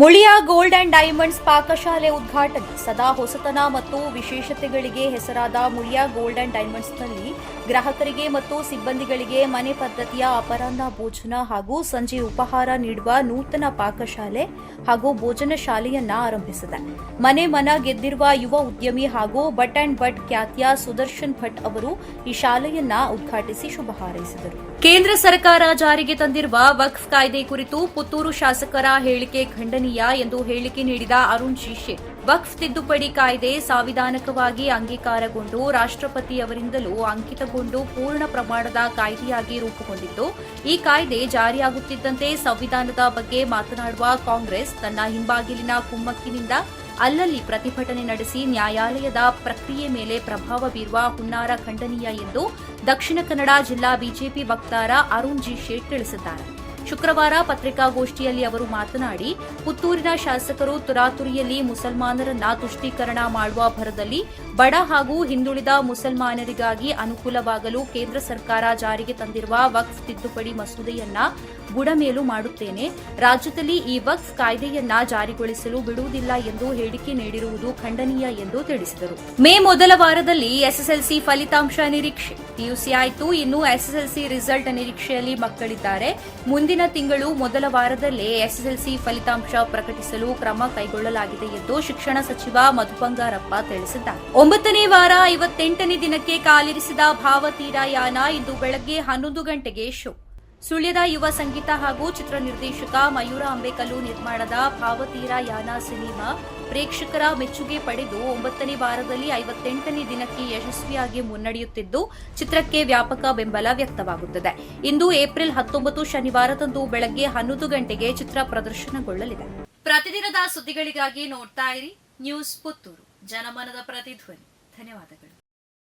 Muliya gold and diamonds ಪಾಕಶಾಲೆ ಉದ್ಘಾಟನೆ. ಸದಾ ಹೊಸತನ ಮತ್ತು ವಿಶೇಷತೆಗಳಿಗೆ ಹೆಸರಾದ ಮುಳಿಯಾ ಗೋಲ್ಡ್ ಅಂಡ್ ಡೈಮಂಡ್ಸ್ನಲ್ಲಿ ಗ್ರಾಹಕರಿಗೆ ಮತ್ತು ಸಿಬ್ಬಂದಿಗಳಿಗೆ ಮನೆ ಪದ್ಧತಿಯ ಅಪರಾಹ್ನ ಭೋಜನ ಹಾಗೂ ಸಂಜೆ ಉಪಹಾರ ನೀಡುವ ನೂತನ ಪಾಕಶಾಲೆ ಹಾಗೂ ಭೋಜನ ಶಾಲೆಯನ್ನ ಆರಂಭಿಸಿದೆ. ಮನೆ ಮನ ಗೆದ್ದಿರುವ ಯುವ ಉದ್ಯಮಿ ಹಾಗೂ ಬಟ್ ಅಂಡ್ ಬಟ್ ಖ್ಯಾತಿಯ ಸುದರ್ಶನ್ ಭಟ್ ಅವರು ಈ ಶಾಲೆಯನ್ನ ಉದ್ಘಾಟಿಸಿ ಶುಭ ಹಾರೈಸಿದರು. ಕೇಂದ್ರ ಸರ್ಕಾರ ಜಾರಿಗೆ ತಂದಿರುವ ವಕ್ಫ್ ಕಾಯ್ದೆ ಕುರಿತು ಪುತ್ತೂರು ಶಾಸಕರ ಹೇಳಿಕೆ ಖಂಡನೀಯ ಎಂದು ಹೇಳಿಕೆ ನೀಡಿದ ಅರುಣ್ ಶೀಶೆ ವಕ್ಫ್ ತಿದ್ದುಪಡಿ ಕಾಯ್ದೆ ಸಾಂವಿಧಾನಿಕವಾಗಿ ಅಂಗೀಕಾರಗೊಂಡು ರಾಷ್ಟ್ರಪತಿಯವರಿಂದಲೂ ಅಂಕಿತಗೊಂಡು ಪೂರ್ಣ ಪ್ರಮಾಣದ ಕಾಯ್ದೆಯಾಗಿ ರೂಪುಗೊಂಡಿದ್ದು, ಈ ಕಾಯ್ದೆ ಜಾರಿಯಾಗುತ್ತಿದ್ದಂತೆ ಸಂವಿಧಾನದ ಬಗ್ಗೆ ಮಾತನಾಡುವ ಕಾಂಗ್ರೆಸ್ ತನ್ನ ಹಿಂಬಾಗಿಲಿನ ಕುಮ್ಮಕ್ಕಿನಿಂದ ಅಲ್ಲಲ್ಲಿ ಪ್ರತಿಭಟನೆ ನಡೆಸಿ ನ್ಯಾಯಾಲಯದ ಪ್ರಕ್ರಿಯೆ ಮೇಲೆ ಪ್ರಭಾವ ಬೀರುವ ಹುನ್ನಾರ ಖಂಡನೀಯ ಎಂದು ದಕ್ಷಿಣ ಕನ್ನಡ ಜಿಲ್ಲಾ ಬಿಜೆಪಿ ವಕ್ತಾರ ಅರುಣ್ ಜಿ ಶೇಟ್ ತಿಳಿಸಿದ್ದಾರೆ. ಶುಕ್ರವಾರ ಪತ್ರಿಕಾಗೋಷ್ಠಿಯಲ್ಲಿ ಅವರು ಮಾತನಾಡಿ, ಪುತ್ತೂರಿನ ಶಾಸಕರು ತುರಾತುರಿಯಲ್ಲಿ ಮುಸಲ್ಮಾನರನ್ನ ತುಷ್ಟೀಕರಣ ಮಾಡುವ ಭರದಲ್ಲಿ ಬಡ ಹಾಗೂ ಹಿಂದುಳಿದ ಮುಸಲ್ಮಾನರಿಗಾಗಿ ಅನುಕೂಲವಾಗಲು ಕೇಂದ್ರ ಸರ್ಕಾರ ಜಾರಿಗೆ ತಂದಿರುವ ವಕ್ಫ್ ತಿದ್ದುಪಡಿ ಮಸೂದೆಯನ್ನ ಬುಡಮೇಲು ಮಾಡುತ್ತೇನೆ. ರಾಜ್ಯದಲ್ಲಿ ಈ ವಕ್ಫ್ ಕಾಯ್ದೆಯನ್ನ ಜಾರಿಗೊಳಿಸಲು ಬಿಡುವುದಿಲ್ಲ ಎಂದು ಹೇಳಿಕೆ ನೀಡಿರುವುದು ಖಂಡನೀಯ ಎಂದು ತಿಳಿಸಿದರು. ಮೇ ಮೊದಲ ವಾರದಲ್ಲಿ ಎಸ್ಎಸ್ಎಲ್ಸಿ ಫಲಿತಾಂಶ ನಿರೀಕ್ಷೆ. ಪಿಯುಸಿ ಆಯಿತು ಇನ್ನು ಎಸ್ಎಸ್ಎಲ್ಸಿ ರಿಸಲ್ಟ್ ನಿರೀಕ್ಷೆಯಲ್ಲಿ ಮಕ್ಕಳಿದ್ದಾರೆ. ಮುಂದಿನ ತಿಂಗಳು ಮೊದಲ ವಾರದಲ್ಲೇ ಎಸ್ಎಸ್ಎಲ್ಸಿ ಫಲಿತಾಂಶ ಪ್ರಕಟಿಸಲು ಕ್ರಮ ಕೈಗೊಳ್ಳಲಾಗಿದೆ ಎಂದು ಶಿಕ್ಷಣ ಸಚಿವ ಮಧು ಬಂಗಾರಪ್ಪ ತಿಳಿಸಿದ್ದಾರೆ. ಒಂಬತ್ತನೇ ವಾರ ಐವತ್ತೆಂಟನೇ ದಿನಕ್ಕೆ ಕಾಲಿರಿಸಿದ ಭಾವತೀರ ಯಾನ ಇಂದು ಬೆಳಗ್ಗೆ ಹನ್ನೊಂದು ಗಂಟೆಗೆ ಶೋ. ಸುಳ್ಯದ ಯುವ ಸಂಗೀತ ಹಾಗೂ ಚಿತ್ರ ನಿರ್ದೇಶಕ ಮಯೂರ ಅಂಬೇಕಲ್ಲು ನಿರ್ಮಾಣದ ಭಾವತೀರ ಯಾನ ಸಿನಿಮಾ ಪ್ರೇಕ್ಷಕರ ಮೆಚ್ಚುಗೆ ಪಡೆದು ಒಂಬತ್ತನೇ ವಾರದಲ್ಲಿ ಐವತ್ತೆಂಟನೇ ದಿನಕ್ಕೆ ಯಶಸ್ವಿಯಾಗಿ ಮುನ್ನಡೆಯುತ್ತಿದ್ದು, ಚಿತ್ರಕ್ಕೆ ವ್ಯಾಪಕ ಬೆಂಬಲ ವ್ಯಕ್ತವಾಗುತ್ತದೆ. ಇಂದು ಏಪ್ರಿಲ್ ಹತ್ತೊಂಬತ್ತು ಶನಿವಾರದಂದು ಬೆಳಗ್ಗೆ ಹನ್ನೊಂದು ಗಂಟೆಗೆ ಚಿತ್ರ ಪ್ರದರ್ಶನಗೊಳ್ಳಲಿದೆ. ಪ್ರತಿದಿನದ ಸುದ್ದಿಗಳಿಗಾಗಿ ನೋಡ್ತಾ ಇರಿ ನ್ಯೂಸ್ ಪುತ್ತೂರು. ಜನಮನದ ಪ್ರತಿಧ್ವನಿ. ಧನ್ಯವಾದಗಳು.